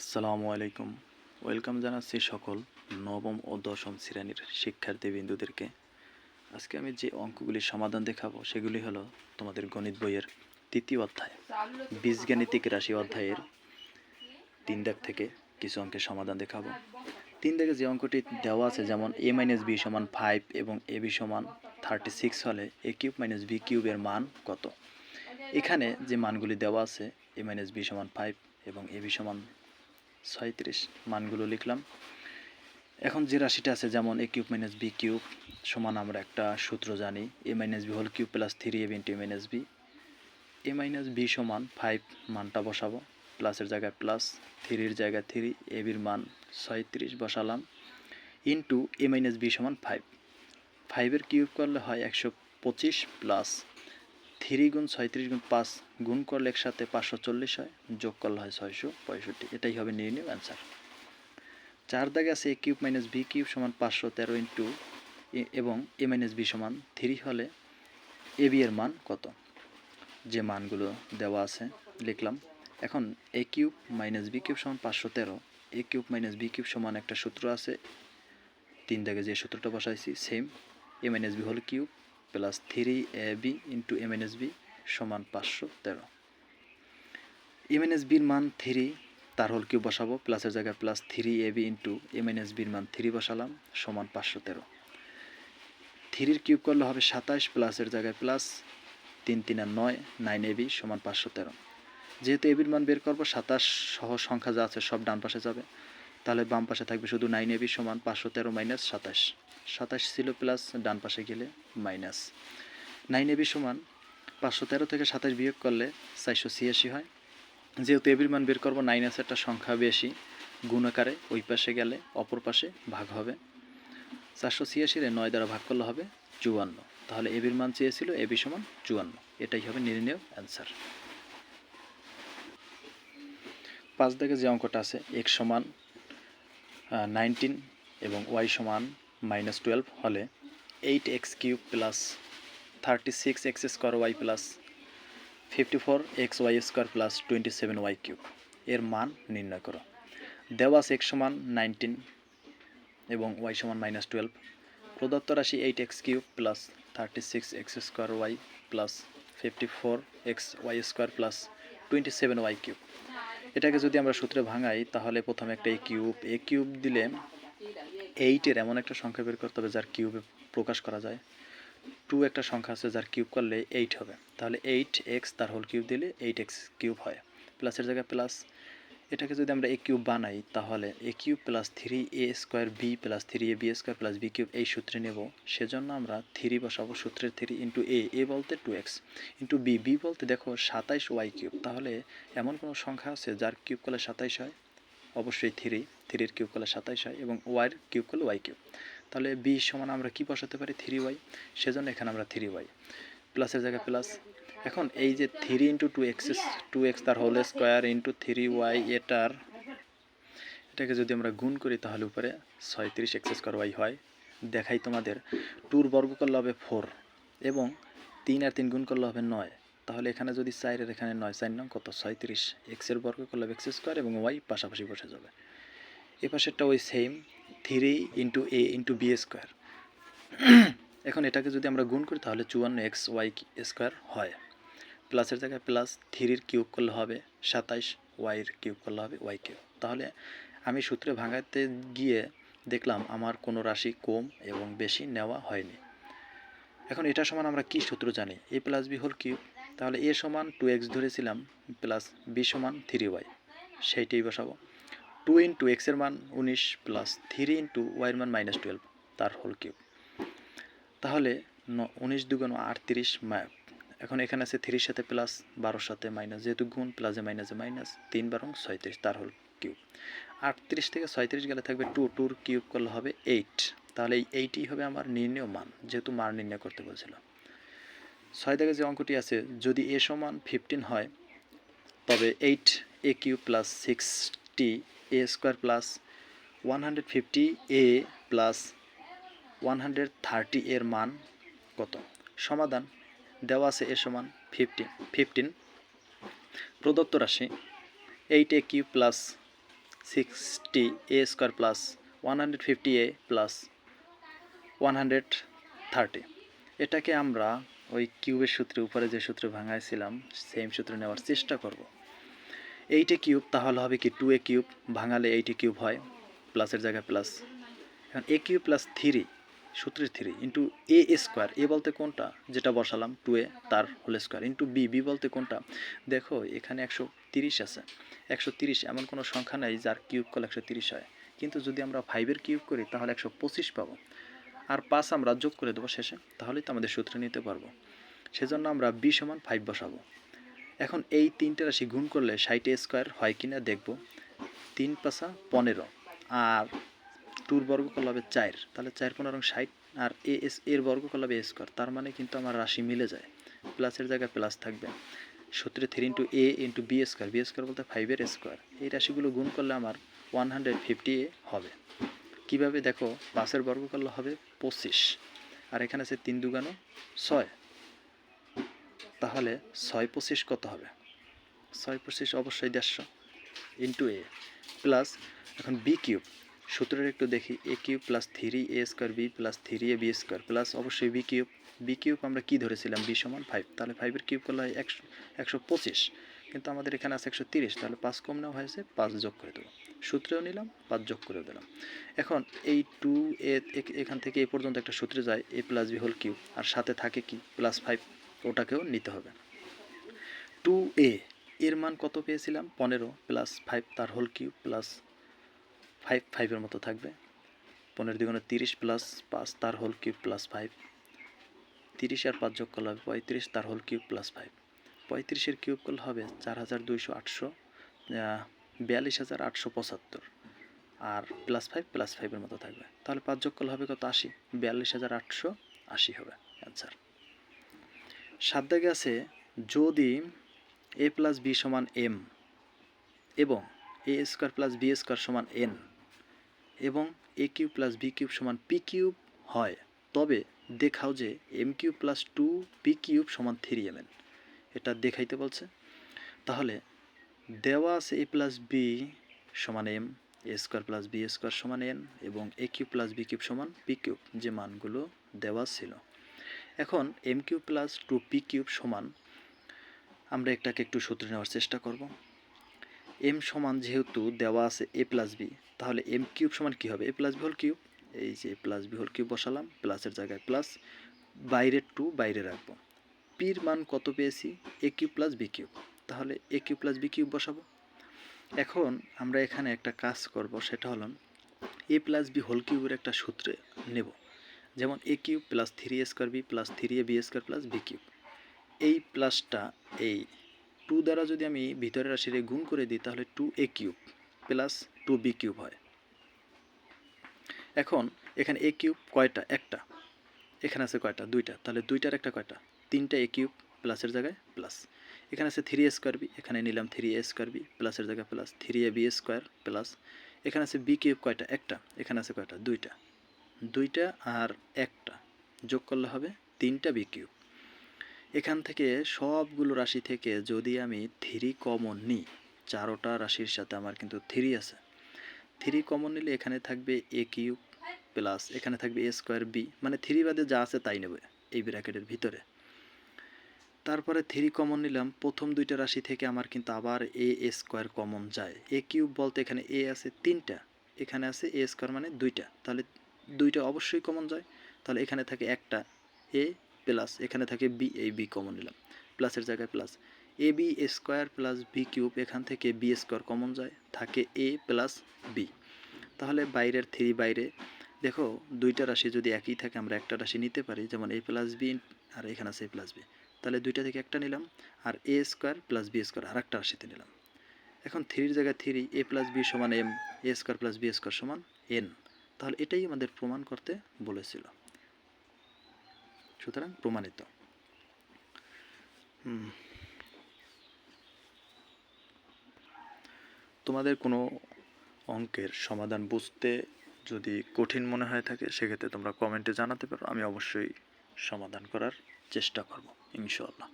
আসসালামু আলাইকুম। ওয়েলকাম জানাচ্ছি সকল নবম ও দশম শ্রেণির শিক্ষার্থী বিন্দুদেরকে আজকে আমি যে অঙ্কগুলির সমাধান দেখাবো, সেগুলি হলো তোমাদের গণিত বইয়ের তৃতীয় অধ্যায়, বীজগাণিতিক রাশি অধ্যায়ের তিন দাগ থেকে কিছু অঙ্কের সমাধান দেখাবো। তিন দাগে যে অঙ্কটি দেওয়া আছে, যেমন এ মাইনাস বি সমান ফাইভ এবং এ বি সমান থার্টি সিক্স হলে এ কিউব মাইনাস বি কিউবের মান কত? এখানে যে মানগুলি দেওয়া আছে এ মাইনাস বি সমান ফাইভ এবং এ বি সমান ছয়ত্রিশ মানগুলো লিখলাম। এখন যে রাশিটা আছে, যেমন A cube minus B cube সমান আমরা একটা সূত্র জানি। A minus B whole cube plus three A into A minus B A minus B সমান ফাইভ মানটা বসাবো। প্লাসের জায়গায় প্লাস, থ্রির জায়গায় থ্রি এ বির মান ছয়ত্রিশ বসালাম। ইন্টু এ মাইনাস বি সমান ফাইভ। ফাইভের কিউব করলে হয় একশো পঁচিশ প্লাস থ্রি গুণ ছয়ত্রিশ গুণ পাঁচ গুণ করলে একসাথে পাঁচশো চল্লিশ হয়, যোগ করলে হয় ছয়শো পঁয়ষট্টি। এটাই হবে নির্ণয় অ্যান্সার চার দাগে আছে A cube minus B cube সমান পাঁচশো তেরো ইন্টু এবং এ মাইনাস বি সমান থ্রি হলে এ বি এর মান কত? যে মানগুলো দেওয়া আছে, লিখলাম। এখন A cube minus B cube সমান পাঁচশো তেরো A cube minus B cube সমান একটা সূত্র আছে, তিন দাগে যে সূত্রটা বসাইছি সেম এ মাইনাস বি হল cube plus three A B into M N S B সমান পাঁচশো তেরো। এম এন এস বির মান থ্রি, তার হোল কিউব বসাবো, প্লাসের জায়গায় plus three A B into M N S বির মান থ্রি বসালাম, সমান পাঁচশো তেরো। থ্রির কিউব করলে হবে সাতাশ প্লাসের জায়গায় প্লাস তিন তিন আর নয়, নাইন এ বি সমান পাঁচশো তেরো। যেহেতু এবির মান বের করব, সাতাশ সহ সংখ্যা যা আছে সব ডান পাশে যাবে, তাহলে বাম পাশে থাকবে শুধু নাইন এবি সমান পাঁচশো তেরো মাইনাস সাতাশ সাতাশ ছিল প্লাস ডান পাশে গেলে মাইনাস। নাইন এবি সমান পাঁচশো তেরো থেকে সাতাশ বিয়োগ করলে চারশো ছিয়াশি হয়। যেহেতু এবির মান বের করব, নাইন একটা সংখ্যা বেশি, গুণ আকারে ওই পাশে গেলে অপর পাশে ভাগ হবে। চারশো ছিয়াশিরে নয় দ্বারা ভাগ করলে হবে চুয়ান্ন। তাহলে এবির মান চেয়েছিল এবি সমান চুয়ান্ন। এটাই হবে নির্ণয় অ্যান্সার। পাঁচ দাগে যে অঙ্কটা আছে, এক্স সমান নাইনটিন এবং ওয়াই সমান মাইনাস টুয়েলভ হলে eight X cube plus thirty six X square Y plus fifty four X Y square plus twenty seven Y cube এর মান নির্ণয় করো। দেওয়া আছে এক্স সমান নাইনটিন এবং ওয়াই সমান মাইনাস টুয়েলভ প্রদত্ত রাশি eight X cube plus thirty six X square Y plus fifty four X Y square plus twenty seven Y cube এটাকে যদি আমরা সূত্রে ভাঙাই, তাহলে প্রথমে একটা এ কিউব এ কিউব দিলে এইটের এমন একটা সংখ্যা বের করতে হবে যার কিউবে প্রকাশ করা যায়। টু একটা সংখ্যা আছে যার কিউব করলে এইট হবে। তাহলে এইট এক্স তার হোল কিউব দিলে এইট এক্স কিউব হয়। প্লাসের জায়গায় প্লাস এটাকে যদি আমরা এ কিউব বানাই, তাহলে A cube plus three A square B plus three A B square plus B cube এই সূত্রে নেব। সেজন্য আমরা থ্রি বসাবো সূত্রের থ্রি ইন্টু এ এ বলতে two X into B B বলতে দেখো সাতাইশ ওয়াই কিউব তাহলে এমন কোনো সংখ্যা আছে যার কিউব করলে সাতাইশ হয়? অবশ্যই থ্রি, থ্রির কিউব করলে সাতাইশ হয় এবং ওয়াইয়ের কিউব করলে ওয়াই কিউব তাহলে বি সমান আমরা কি বসাতে পারি? Three Y. সেজন্য এখানে আমরা থ্রি ওয়াই। প্লাসের জায়গায় প্লাস। এখন এই যে three into two X two X তার whole square into three Y, এটার এটাকে যদি আমরা গুণ করি তাহলে উপরে ছয়ত্রিশ এক্স স্কোয়ার ওয়াই হয়। দেখাই তোমাদের। টুর বর্গ করলে হবে ফোর এবং তিন আর তিন গুণ করলে হবে নয়। তাহলে এখানে যদি চারের এখানে নয়, চার নং কত? ছয়ত্রিশ। এক্সের বর্গ করলে এক্স স্কোয়ার এবং ওয়াই পাশাপাশি বসে যাবে। এ পাশেরটা ওই same three into A into B square এখন এটাকে যদি আমরা গুণ করি, তাহলে চুয়ান্ন এক্স ওয়াই স্কোয়ার হয়। প্লাসের জায়গায় প্লাস থ্রির কিউব করলে হবে সাতাইশ ওয়াইয়ের কিউব করলে হবে ওয়াই কিউব। তাহলে আমি সূত্রে ভাঙাতে গিয়ে দেখলাম আমার কোনো রাশি কম এবং বেশি নেওয়া হয়নি। এখন এটা সমান আমরা কি সূত্র জানি? A plus B whole cube তাহলে এ সমান টু এক্স ধরেছিলাম প্লাস বি সমান থ্রি ওয়াই সেইটাই বসাবো। টু ইন্টু এক্সের মান উনিশ প্লাস থ্রি ইন্টু ওয়াইয়ের মান মাইনাস টুয়েলভ তার হোল কিউব তাহলে ন, উনিশ দুগুণ আটত্রিশ এখন এখানে আছে থ্রির সাথে প্লাস বারোর সাথে মাইনাস যেহেতু গুণ প্লাসে মাইনাসে মাইনাস তিন বারং ছয়ত্রিশ, তার হোল কিউব আটত্রিশ থেকে ছয়ত্রিশ গেলে থাকবে টু টুর কিউব করলে হবে এইট তাহলে এই এইটই হবে আমার নির্ণয় মান, যেহেতু মান নির্ণয় করতে বলছিল ছয় দাগে যে অঙ্কটি আছে, যদি এ সমান ফিফটিন হয়, তবে eight A cube plus sixty A square plus one hundred fifty A plus one hundred thirty এর মান কত? সমাধান দেওয়া আছে এ সমান ফিফটিন ফিফটিন প্রদত্ত রাশি eight A cube plus sixty A square plus one hundred fifty A plus one hundred thirty এটাকে আমরা ওই কিউবের সূত্রে উপরে যে সূত্রে ভাঙাইছিলাম সেম সূত্রে নেওয়ার চেষ্টা করব। এইটে কিউব, তাহলে হবে কি টু এ কিউব, ভাঙালে এইটে কিউব হয় প্লাসের জায়গায় প্লাস এখন এ কিউব প্লাস থ্রি সূত্রের three into a square a বলতে কোনটা? যেটা বসালাম টু এ তার whole square into b b বলতে কোনটা? দেখো, এখানে একশো তিরিশ আছে। একশো তিরিশ এমন কোনো সংখ্যা নেই যার কিউব করলে একশো তিরিশ হয়। কিন্তু যদি আমরা ফাইভের কিউব করি, তাহলে একশো পঁচিশ পাবো। আর পাঁচ আমরা যোগ করে দেবো শেষে, তাহলেই তো আমাদের সূত্রে নিতে পারব। সেজন্য আমরা বি সমান ফাইভ বসাবো। এখন এই তিনটে রাশি গুণ করলে ষাট স্কোয়ার হয় কি না দেখব। তিন পাশা পনেরো, আর টুর বর্গ করলে হবে চার, তাহলে চার পনেরো ষাট, আর এ এস এর বর্গ করলে হবে স্কোয়ার, তার মানে কিন্তু আমার রাশি মিলে যায় প্লাসের জায়গায় প্লাস থাকবে। সূত্রে three into a into b square b square বলতে ফাইভের স্কোয়ার এই রাশিগুলো গুণ করলে আমার ওয়ান হান্ড্রেড ফিফটি এ হবে। কীভাবে দেখো পাঁচের বর্গ করলে হবে পঁচিশ, আর এখানে আছে তিন দুগানো ছয়। তাহলে ছয় পঁচিশ কত হবে? ছয় পঁচিশ অবশ্যই দেড়শো ইন্টু এ প্লাস এখন বি কিউব সূত্রের একটু দেখি a cube plus three a square b plus three a b square plus অবশ্যই বি কিউব বি কিউব আমরা কী ধরেছিলাম? বি সমান ফাইভ তাহলে ফাইভের কিউব করলে হয় একশো একশো পঁচিশ। কিন্তু আমাদের এখানে আছে একশো তিরিশ, তাহলে পাঁচ কম নেওয়া হয়েছে, পাঁচ যোগ করে দেবো। সূত্রেও নিলাম, পাঁচ যোগ করে দিলাম। এখন এই টু এ এখান থেকে এ পর্যন্ত একটা সূত্রে যায় a plus b whole cube আর সাথে থাকে কি? প্লাস ফাইভ ওটাকেও নিতে হবে। টু এ এর মান কত পেয়েছিলাম? পনেরো প্লাস ফাইভ তার হোল কিউ প্লাস ফাইভ ফাইভের মতো থাকবে। পনেরো দ্বিগুণে তিরিশ প্লাস পাঁচ, তার হোল কিউব প্লাস ফাইভ তিরিশ আর পাঁচ যোগ করলে হবে পঁয়ত্রিশ, তার হোল কিউব প্লাস ফাইভ পঁয়ত্রিশের কিউব করলে হবে চার হাজার দুইশো আটশো বিয়াল্লিশ হাজার আটশো পঁচাত্তর আর প্লাস ফাইভ প্লাস ফাইভের মতো থাকবে। তাহলে পাঁচ যোগ করলে হবে কত? আশি। বিয়াল্লিশ হাজার আটশো আশি হবে অ্যান্সার সাত দাগে আছে যদি এ প্লাস বি সমান এম এবং a square plus b square সমান এন এবং a cube plus b cube সমান পি কিউব হয়, তবে দেখাও যে m cube plus two p cube সমান থ্রি এম এন এটা দেখাইতে বলছে। তাহলে দেওয়া আছে এ প্লাস বি সমান m a square plus b square সমান এন এবং a cube plus b cube সমান পি কিউব যে মানগুলো দেওয়া ছিল। এখন m cube plus two p cube সমান, আমরা এটাকে একটু সূত্রে নেওয়ার চেষ্টা করব। এম সমান যেহেতু দেওয়া আছে এ প্লাস বি তাহলে এম কিউব সমান কী হবে? A plus b whole cube এই যে প্লাস বি হোল কিউব বসালাম প্লাসের জায়গায় প্লাস বাইরের টু বাইরে রাখব। পির মান কত পেয়েছি? A cube plus b cube তাহলে a cube plus b cube বসাবো। এখন আমরা এখানে একটা কাজ করব, সেটা হলো এ প্লাস বি হোল কিউবের একটা সূত্রে নেব। যেমন a cube plus three a square b plus three a b square plus b cube এই প্লাসটা এই টু দ্বারা যদি আমি ভিতরের রাশিরে গুণ করে দিই, তাহলে two a cube plus two b cube হয়। এখন এখানে এ কিউব কয়টা? একটা। এখানে আছে কয়টা? দুইটা। তাহলে দুইটার একটা কয়টা? তিনটা এ কিউব প্লাসের জায়গায় প্লাস এখানে আছে থ্রি এ স্কোয়ার বি এখানে নিলাম থ্রি এ স্কোয়ার বি প্লাসের জায়গায় plus three a b square plus এখানে আছে বি কিউব কয়টা? একটা। এখানে আছে কয়টা? দুইটা। দুইটা আর একটা যোগ করলে হবে তিনটা বি কিউব এখান থেকে সবগুলো রাশি থেকে যদি আমি থ্রি কমন নিই, চারোটা রাশির সাথে আমার কিন্তু থ্রি আছে। থ্রি কমন নিলে এখানে থাকবে এ কিউব প্লাস এখানে থাকবে এ স্কোয়ার বি মানে থ্রি বাদে যা আছে তাই নেবে এই ব্র্যাকেটের ভিতরে। তারপরে থ্রি কমন নিলাম, প্রথম দুইটা রাশি থেকে আমার কিন্তু আবার এ স্কোয়ার কমন যায়। এ কিউব বলতে এখানে এ আছে তিনটা, এখানে আছে এ স্কোয়ার মানে দুইটা। তাহলে দুইটা অবশ্যই কমন যায়। তাহলে এখানে থাকে একটা এ প্লাস এখানে থাকে বি এই বি কমন নিলাম। প্লাসের জায়গায় plus a b square plus b cube এখান থেকে বি স্কোয়ার কমন যায়। থাকে এ প্লাস বি তাহলে বাইরের থ্রি বাইরে দেখো, দুইটা রাশি যদি একই থাকে, আমরা একটা রাশি নিতে পারি, যেমন এ প্লাস বি আর এখানে আছে এ প্লাস বি তাহলে দুইটা থেকে একটা নিলাম, আর a square plus b square আর একটা রাশিতে নিলাম। এখন থ্রির জায়গায় থ্রি এ প্লাস বি সমান m a square plus b square সমান এন তাহলে এটাই আমাদের প্রমাণ করতে বলেছিল। সুতরাং প্রমাণিত। তোমাদের কোনো অঙ্কের সমাধান বুঝতে যদি কঠিন মনে হয়ে থাকে, সেক্ষেত্রে তোমরা কমেন্টে জানাতে পারো। আমি অবশ্যই সমাধান করার চেষ্টা করব, ইনশাআল্লাহ।